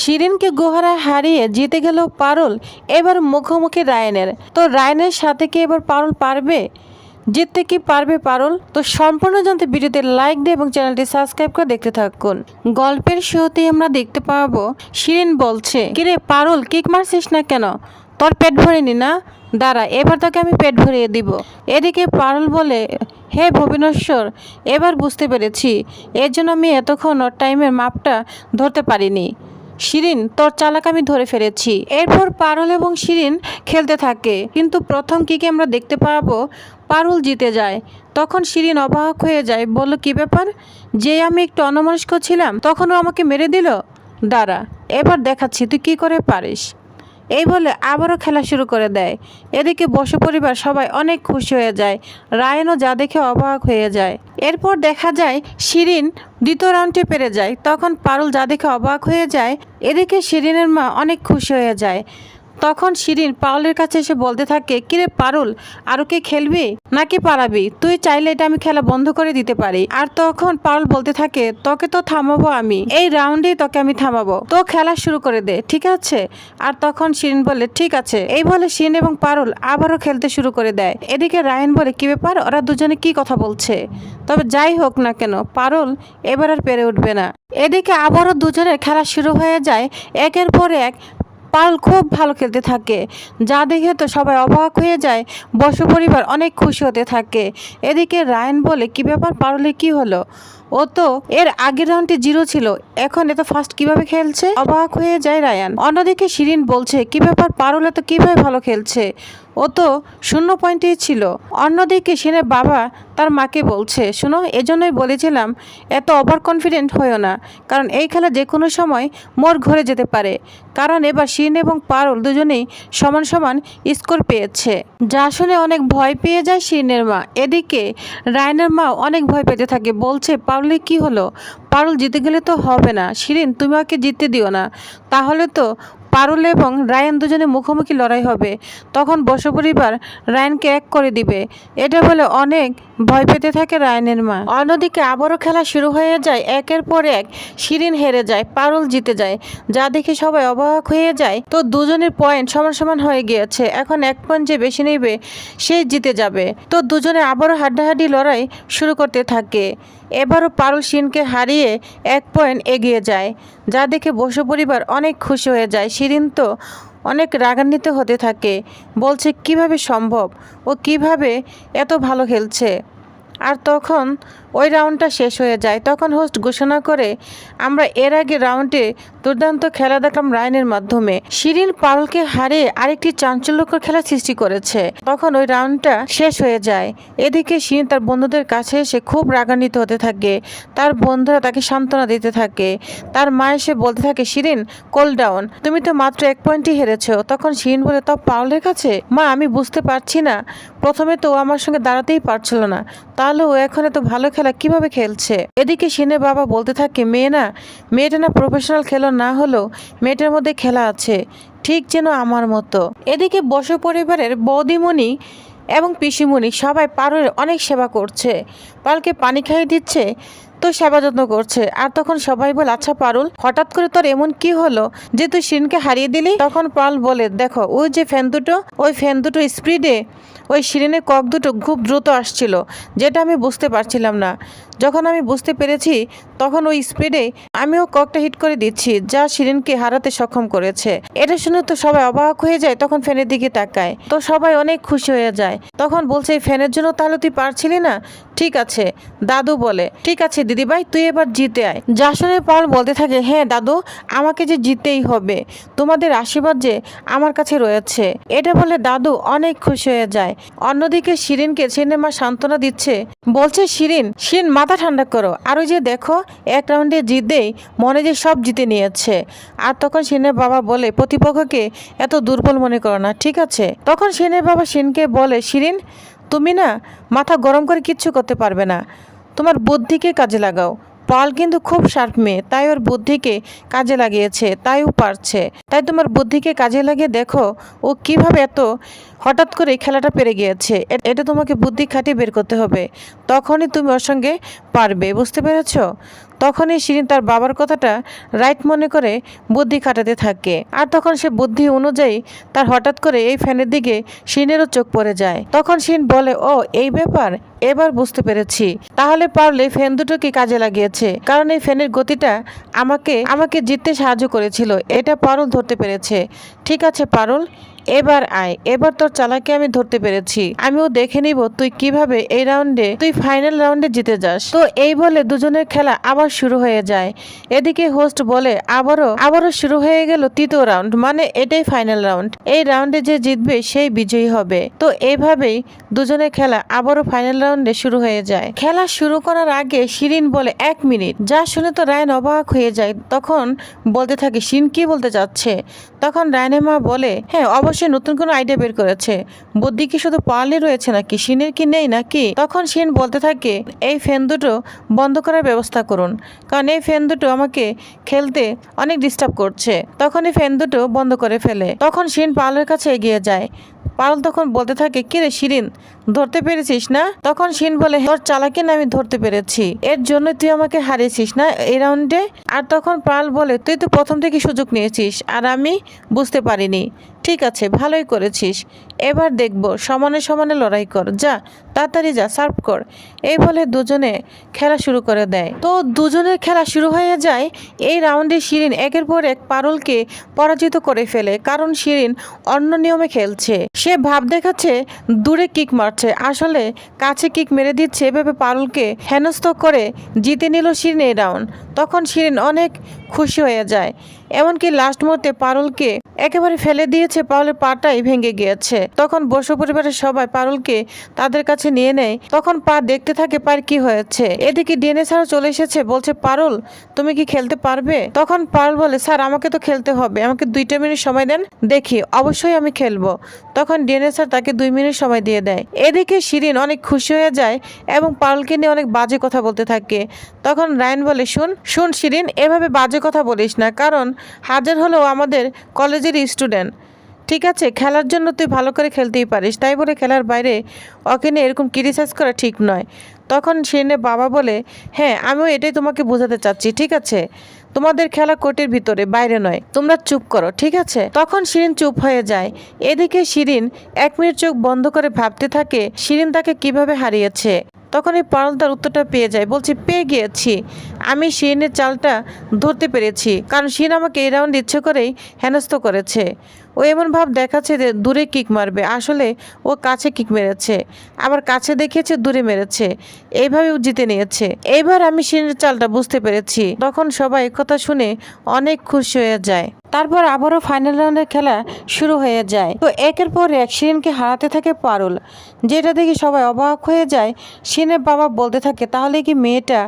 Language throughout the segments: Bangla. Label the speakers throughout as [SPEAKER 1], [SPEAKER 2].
[SPEAKER 1] শিরিনকে গুহারায় হারিয়ে জিতে গেল পারুল, এবার মুখোমুখি রায়নের। তো রায়নের সাথে কি এবার পারুল পারবে? জিততে কি পারবে পারুল? তো সম্পূর্ণ জানতে ভিডিওতে লাইক দিয়ে এবং চ্যানেলটি সাবস্ক্রাইব করে দেখতে থাকুন। গল্পের শুরুতে আমরা দেখতে পাবো, শিরিন বলছে, কিরে পারুল, কিক মারছিস না কেন? তোর পেট ভরেনি না? দাঁড়া, এবার তোকে আমি পেট ভরিয়ে দিব। এদিকে পারুল বলে, হে ভুবনেশ্বর, এবার বুঝতে পেরেছি। এর জন্য আমি এতক্ষণ ওর টাইমের মাপটা ধরতে পারিনি। শিরিন, তোর চালাক আমি ধরে ফেলেছি। এরপর পারুল এবং শিরিন খেলতে থাকে। কিন্তু প্রথম কিকে আমরা দেখতে পাবো, পারুল জিতে যায়। তখন শিরিন অবাক হয়ে যায় বলল কি ব্যাপার? যে আমি একটু অনমনস্ক ছিলাম, তখনও আমাকে মেরে দিল? দাঁড়া, এবার দেখাচ্ছি, তুই কি করে পারিস? এই বলে আবারও খেলা শুরু করে দেয়। এদিকে বসু পরিবার সবাই অনেক খুশি হয়ে যায়। রায়নও যা দেখে অবাক হয়ে যায়। এরপর দেখা যায় শিরিন দ্বিতীয় রাউন্ডে পেরে যায়। তখন পারুল যা দেখে অবাক হয়ে যায়, এদিকে শিরিনের মা অনেক খুশি হয়ে যায়। তখন শিরিন পারুলের কাছে এসে বলতে থাকে, কিরে পারুল আরও কে খেলবি? নাকি পারাবি? তুই চাইলে এটা আমি খেলা বন্ধ করে দিতে পারি। আর তখন পারুল বলতে থাকে, তোকে তো থামাবো আমি। এই রাউন্ডেই তোকে আমি থামাবো। তো খেলা শুরু করে দে, ঠিক আছে? আর তখন শিরিন বলে, ঠিক আছে। এই বলে শিরিন এবং পারুল আবারও খেলতে শুরু করে দেয়। এদিকে রায়ন বলে, কি ব্যাপার? ওরা দুজনে কি কথা বলছে? তবে যাই হোক না কেন, পারুল এবার আর পেরে উঠবে না। এদিকে আবারও দুজনের খেলা শুরু হয়ে যায়। একের পর এক পারুল খুব ভালো খেলতে থাকে। যা দেখে তো সবাই অবাক হয়ে যায় বসু পরিবার অনেক খুশি হতে থাকে। এদিকে রায়ন বলে, কি ব্যাপার? পারলে কি হলো? ও তো, এর আগের রাউন্ডে জিরো ছিল, এখন এত ফার্স্ট কীভাবে খেলছে? অবাক হয়ে যায় রায়ান। অন্যদিকে শিরিন বলছে, কি ব্যাপার? পারলে তো কীভাবে ভালো খেলছে? ও তো শূন্য পয়েন্টেই ছিল। অন্যদিকে সিনের বাবা তার মাকে বলছে, শুনো, এজন্যই বলেছিলাম, এত ওভার কনফিডেন্ট হয়েও না, কারণ এই খেলা যে কোনো সময় মোর ঘরে যেতে পারে। কারণ এবার শিন এবং পারুল দুজনেই সমান সমান স্কোর পেয়েছে। যা শুনে অনেক ভয় পেয়ে যায় শিনের মা। এদিকে রায়নের মা অনেক ভয় পেতে থাকে, বলছে, পারুলে কি হলো? পারুল জিতে গেলে তো হবে না। শিরিন, তুমি ওকে জিততে দিও না। তাহলে তো পারুল এবং রায়ান দুজনে মুখোমুখি লড়াই হবে। তখন বসপরিবার রায়ানকে এক করে দিবে। এটা বলে অনেক ভয় পেতে থাকে রায়ানের মা। অন্যদিকে আবারও খেলা শুরু হয়ে যায়, একের পর এক শিরিন হেরে যায়, পারুল জিতে যায়। যা দেখে সবাই অবাক হয়ে যায়। তো দুজনের পয়েন্ট সমান সমান হয়ে গিয়েছে। এখন এক পয়েন্ট যে বেশি নেবে সেই জিতে যাবে। তো দুজনে আবারও হাড্ডাহাড্ডি লড়াই শুরু করতে থাকে। এবারও পারুল সিনকে হারিয়ে এক পয়েন্ট এগিয়ে যায়, যা দেখে বসু পরিবার অনেক খুশি হয়ে যায়। শিরিন তো অনেক রাগান্বিত হতে থাকে, বলছে, কীভাবে সম্ভব? ও কীভাবে এত ভালো খেলছে? আর তখন ওই রাউন্ডটা শেষ হয়ে যায়। তখন হোস্ট ঘোষণা করে, আমরা এর আগে রাউন্ডে দুর্দান্ত খেলা দেখলাম রায়নের মাধ্যমে। শিরিন পারুলকে হারিয়ে আরেকটি চাঞ্চল্যকর খেলা সৃষ্টি করেছে। তখন ওই রাউন্ডটা শেষ হয়ে যায়। এদিকে শিরিন তার বন্ধুদের কাছে এসে খুব রাগান্বিত হতে থাকে। তার বন্ধুরা তাকে সান্ত্বনা দিতে থাকে। তার মা এসে বলতে থাকে, শিরিন কোল ডাউন তুমি তো মাত্র এক পয়েন্টই হেরেছো। তখন শিরিন বলে তাও পারুলের কাছে? মা, আমি বুঝতে পারছি না। প্রথমে তো আমার সঙ্গে দাঁড়াতেই পারছিল না। তাহলে ও এখন এত ভালো খেলা কীভাবে খেলছে? এদিকে সিনের বাবা বলতে থাকে, মেয়ে না, মেয়েটা না প্রফেশনাল খেলো না হলেও মেয়েটার মধ্যে খেলা আছে, ঠিক যেন আমার মতো। এদিকে বস পরিবারের বৌদিমণি এবং পিসিমণি সবাই পারুর অনেক সেবা করছে। পালকে পানি খাইয়ে দিচ্ছে তো সেবা যত্ন করছে। আর তখন সবাই বলে আচ্ছা পারুল, হঠাৎ করে তোর এমন কি হলো যে তুই শিরিনকে হারিয়ে দিলি? তখন পাল বলে, দেখো, ওই যে ফ্যান দুটো, ওই ফ্যান দুটো স্পিডে ওই শিরিনের কক দুটো খুব দ্রুত আসছিল, যেটা আমি বুঝতে পারছিলাম না। যখন আমি বুঝতে পেরেছি, তখন ওই স্পিডে আমিও ককটা হিট করে দিচ্ছি, যা শিরিনকে হারাতে সক্ষম করেছে। এটা শুনে তো সবাই অবাক হয়ে যায়, তখন ফ্যানের দিকে তাকায়। তো সবাই অনেক খুশি হয়ে যায়। তখন বলছে, এই ফ্যানের জন্য তাহলে তুই পারছিলি না? ঠিক আছে। দাদু বলে, ঠিক আছে দিদিভাই, তুই এবার জিতে আয়। যা শুনে পাল বলতে থাকে হ্যাঁ দাদু, আমাকে যে জিততেই হবে, তোমাদের আশীর্বাদ যে আমার কাছে রয়েছে। এটা বলে দাদু অনেক খুশি হয়ে যায়। অন্যদিকে শিরিনকে সিনেমা সান্ত্বনা দিচ্ছে। বলছে, শিরিন শিরিন মাথা ঠান্ডা করো। আর ওই যে দেখো, এক রাউন্ডে জিতেই মনে যে সব জিতে নিয়েছে। আর তখন সেনের বাবা বলে, প্রতিপক্ষকে এত দুর্বল মনে করো না, ঠিক আছে? তখন সেনের বাবা সেনকে বলে, শিরিন, তুমি না মাথা গরম করে কিচ্ছু করতে পারবে না। তোমার বুদ্ধিকে কাজে লাগাও। পাল কিন্তু খুব শার্প মেয়ে, তাই ওর বুদ্ধিকে কাজে লাগিয়েছে, তাই ও পারছে। তাই তোমার বুদ্ধিকে কাজে লাগিয়ে দেখো ও কীভাবে এত হঠাৎ করে খেলাটা পেরে গিয়েছে। এটা তোমাকে বুদ্ধি খাটিয়ে বের করতে হবে। তখনই তুমি ওর সঙ্গে পারবে, বুঝতে পেরেছ? তখনই শিরিন তার বাবার কথাটা রাইট মনে করে বুদ্ধি খাটাতে থাকে। আর তখন সে বুদ্ধি অনুযায়ী তার হঠাৎ করে এই ফ্যানের দিকে শিরিনেরও চোখ পড়ে যায়। তখন শিরিন বলে, ও, এই ব্যাপার? এবার বুঝতে পেরেছি। তাহলে পারলে ফ্যান দুটোকে কাজে লাগিয়েছে। কারণ এই ফ্যানের গতিটা আমাকে আমাকে জিততে সাহায্য করেছিল। এটা পারুল ধরতে পেরেছে। ঠিক আছে, পারুল। এবার আয়। এবার তোর চালাকে আমি ধরতে পেরেছি। আমিও দেখে নিব তুই কীভাবে এই রাউন্ডে, তুই ফাইনাল রাউন্ডে জিতে যাস। তো এই বলে দুজনের খেলা আবার শুরু হয়ে যায়। এদিকে হোস্ট বলে, আবারও আবারও শুরু হয়ে গেল তৃতীয় রাউন্ড। মানে এটাই ফাইনাল রাউন্ড। এই রাউন্ডে যে জিতবে সেই বিজয়ী হবে। তো এইভাবেই দুজনের খেলা আবারও ফাইনাল রাউন্ডে শুরু হয়ে যায়। খেলা শুরু করার আগে শিরিন বলে, এক মিনিট। যা শুনে তো রায়ন অবাক হয়ে যায়। তখন বলতে থাকে, শিন কি বলতে চাচ্ছে তখন রায়নের মা বলে হ্যাঁ অবশ্যই নতুন কোনো আইডিয়া বের করেছে। বুদ্ধি কি শুধু পালে রয়েছে নাকি সিনের কি নেই নাকি? তখন সিন বলতে থাকে, এই ফ্যান দুটো বন্ধ করার ব্যবস্থা করুন। কারণ এই ফ্যান দুটো আমাকে খেলতে অনেক ডিস্টার্ব করছে। তখন এই ফ্যান দুটো বন্ধ করে ফেলে। তখন সিন পালের কাছে এগিয়ে যায়। পাল তখন বলতে থাকে, কিরে শিরিন ধরতে পেরেছিস না? তখন শিন বলে, তোর চালাকি না আমি ধরতে পেরেছি। এর জন্য তুই আমাকে হারিয়েছিস না এই রাউন্ডে? আর তখন পাল বলে, তুই তো প্রথম থেকে সুযোগ নিয়েছিস আর আমি বুঝতে পারিনি। ঠিক আছে, ভালোই করেছিস। এবার দেখব, সমানে সমানে লড়াই কর। যা, তাড়াতাড়ি যা, সার্ভ কর। এই বলে দুজনে খেলা শুরু করে দেয়। তো দুজনের খেলা শুরু হয়ে যায়, এই রাউন্ডে শিরিন একের পর এক পারুলকে পরাজিত করে ফেলে। কারণ শিরিন অন্য নিয়মে খেলছে। সে ভাব দেখাচ্ছে, দূরে কিক মারছে আসলে কাছে কিক মেরে দিচ্ছে এভাবে পারুলকে হেনস্থ করে জিতে নিল শিরিন এই রাউন্ড তখন শিরিন অনেক খুশি হয়ে যায়। এমনকি লাস্ট মুহূর্তে পারুলকে একেবারে ফেলে দিয়েছে, পারুলের পাটাই ভেঙে গিয়েছে। তখন বসু পরিবারের সবাই পারুলকে তাদের কাছে নিয়ে নেয়। তখন পা দেখতে থাকে পার কি হয়েছে। এদিকে ডিএনএ স্যারও চলে এসেছে, বলছে, পারুল, তুমি কি খেলতে পারবে? তখন পারুল বলে, স্যার, আমাকে তো খেলতে হবে। আমাকে দুইটা মিনিট সময় দেন, দেখি, অবশ্যই আমি খেলব। তখন ডিএনএ স্যার তাকে দুই মিনিট সময় দিয়ে দেয়। এদিকে শিরিন অনেক খুশি হয়ে যায় এবং পারুলকে নিয়ে অনেক বাজে কথা বলতে থাকে। তখন রায়ন বলে, শুন শুন শিরিন, এভাবে বাজে কথা বলিস না, কারণ হাজার হলেও আমাদের কলেজের স্টুডেন্ট ঠিক আছে, খেলার জন্য তুই ভালো করে খেলতেই পারিস, তাই বলে খেলার বাইরে ওকে নিয়ে এরকম ক্রিটিসাইজ করা ঠিক নয়। তখন শিরিনের বাবা বলে হ্যাঁ আমিও এটাই তোমাকে বোঝাতে চাচ্ছি, ঠিক আছে? তোমাদের খেলা কোর্টের ভিতরে, বাইরে নয়, তোমরা চুপ করো, ঠিক আছে? তখন শিরিন চুপ হয়ে যায়। এদিকে শিরিন এক মিনিট চোখ বন্ধ করে ভাবতে থাকে, শিরিন তাকে কীভাবে হারিয়েছে। তখন এই পারল তার উত্তরটা পেয়ে যায়। বলছে, পেয়ে গিয়েছি। আমি শিনের চালটা ধরতে পেরেছি। কারণ শিন আমাকে এই রাউন্ড ইচ্ছে করেই হেনস্থ করেছে। ও এমন ভাব দেখাচ্ছে যে দূরে কিক মারবে। আসলে ও কাছে কিক মেরেছে। আবার কাছে দেখিয়েছে, দূরে মেরেছে। এইভাবে ও জিতে নিয়েছে। এইবার আমি শিনের চালটা বুঝতে পেরেছি। তখন সবাই কথা শুনে অনেক খুশি হয়ে যায়। তারপর আবারও ফাইনাল রাউন্ডের খেলা শুরু হয়ে যায়। তো একের পর এক শিরিনকে হারাতে থাকে পারুল। যেটা দেখে সবাই অবাক হয়ে যায়। শিরিনের বাবা বলতে থাকে, তাহলে কি মেয়েটা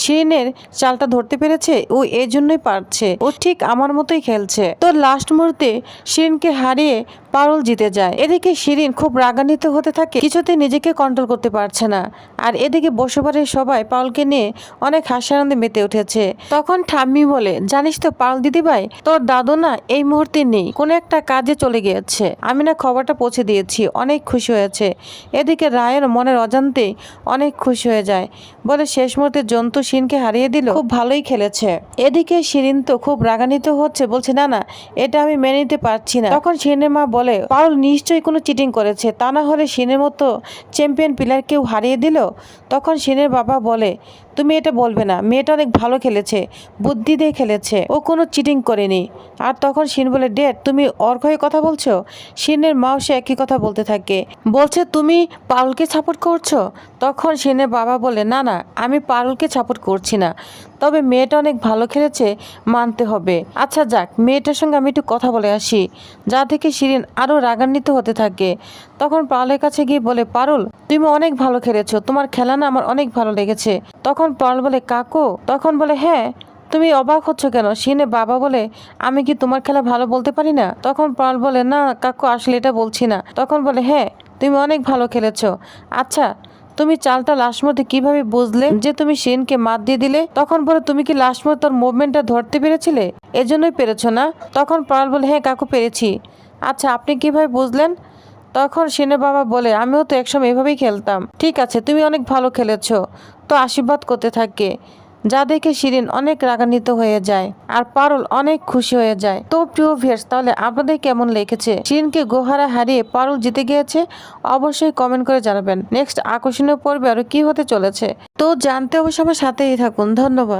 [SPEAKER 1] শিরিনের চালটা ধরতে পেরেছে? ও এই জন্যই পারছে। ও ঠিক আমার মতোই খেলছে। তো লাস্ট মুহূর্তে শিরিনকে হারিয়ে পারুল জিতে যায়। এদিকে শিরিন খুব রাগান্বিত হতে থাকে কিছুতে নিজেকে কন্ট্রোল করতে পারছে না। আর এদিকে বসবারের সবাই পারুলকে নিয়ে অনেক হাস্যানন্দে মেতে উঠেছে। তখন ঠাম্মি বলে, জানিস তো পারুল দিদিভাই, তোর দাদু না এই মুহূর্তে নেই। কোনো একটা কাজে চলে গিয়েছে। আমি না খবরটা পৌঁছে দিয়েছি। অনেক খুশি হয়েছে। এদিকে রায়ের মনের অজান্তে অনেক খুশি হয়ে যায়। বলে শেষ মুহূর্তে জন্তু শিনকে হারিয়ে দিল। খুব ভালোই খেলেছে। এদিকে শিরিন তো খুব রাগান্বিত হচ্ছে। বলছে, না না, এটা আমি মেনে নিতে পারছি না। তখন শিনের মা বলে, পারুল নিশ্চয়ই কোনো চিটিং করেছে। তা না হলে শিনের মতো চ্যাম্পিয়ন প্লেয়ার কেউ হারিয়ে দিল? তখন শিনের বাবা বলে তুমি এটা বলবে না। মেয়েটা অনেক ভালো খেলেছে, বুদ্ধি দিয়ে খেলেছে। ও কোনো চিটিং করেনি। আর তখন শিন বলে ডেট তুমি অর্ঘ হয়ে কথা বলছো? শিনের মাও সে একই কথা বলতে থাকে। বলছে, তুমি পারুলকে সাপোর্ট করছ? তখন শিনের বাবা বলে, না না, আমি পারুলকে সাপোর্ট করছি না। তবে মেয়েটা অনেক ভালো খেলেছে, মানতে হবে। আচ্ছা যাক, মেয়েটার সঙ্গে আমি একটু কথা বলে আসি। যা থেকে শিরিন আরও রাগান্বিত হতে থাকে। তখন পারুলের কাছে গিয়ে বলে, পারুল, তুমি অনেক ভালো খেলেছো, তোমার খেলা না আমার অনেক ভালো লেগেছে। তখন পারুল বলে, কাকু? তখন বলে হ্যাঁ তুমি অবাক হচ্ছ কেন? শিনে বাবা বলে, আমি কি তোমার খেলা ভালো বলতে পারি না? তখন পারুল বলে, না, কাকু, আসলে এটা বলছি না। তখন বলে হ্যাঁ তুমি অনেক ভালো খেলেছো। আচ্ছা তুমি চালটা লাশ মধ্যে কীভাবে বুঝলে যে তুমি সেনকে মাত দিয়ে দিলে? তখন বলে, তুমি কি লাস্ট মধ্যে তোর মুভমেন্টটা ধরতে পেরেছিলে? এজন্যই পেরেছ না। তখন পাল বলে হ্যাঁ কাকু, পেরেছি। আচ্ছা আপনি কীভাবে বুঝলেন? তখন সেনের বাবা বলে, আমিও তো একসময় এভাবেই খেলতাম। ঠিক আছে, তুমি অনেক ভালো খেলেছো। তো আশীর্বাদ করতে থাকে। যা দেখে শিরিন অনেক রাগান্বিত হয়ে যায় আর পারুল অনেক খুশি হয়ে যায়। তো প্রিয় ভিয়ার্স তাহলে আপনাদের কেমন লেগেছে? শিরিনকে গোহারা হারিয়ে পারুল জিতে গিয়েছে? অবশ্যই কমেন্ট করে জানাবেন। নেক্সট আকর্ষণীয় পর্বে আরও কি হতে চলেছে? তো জানতে অবশ্য আমার সাথেই থাকুন। ধন্যবাদ।